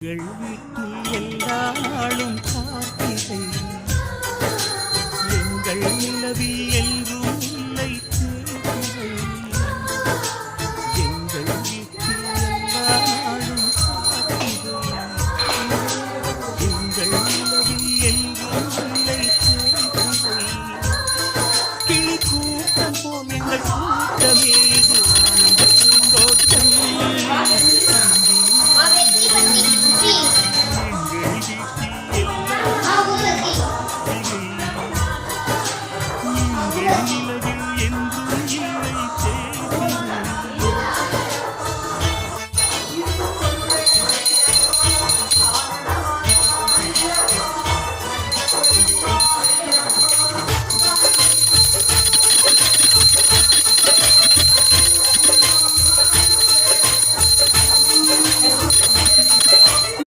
எங்கள் வீட்டில் எல்லாளும் காத்திரை. எங்கள் நிலவில் என்றும் இல்லை தேவை எங்கள் வீட்டில் எல்லாளும் காத்திரை. எங்கள் நிலவில் என்றும் இல்லை தேவை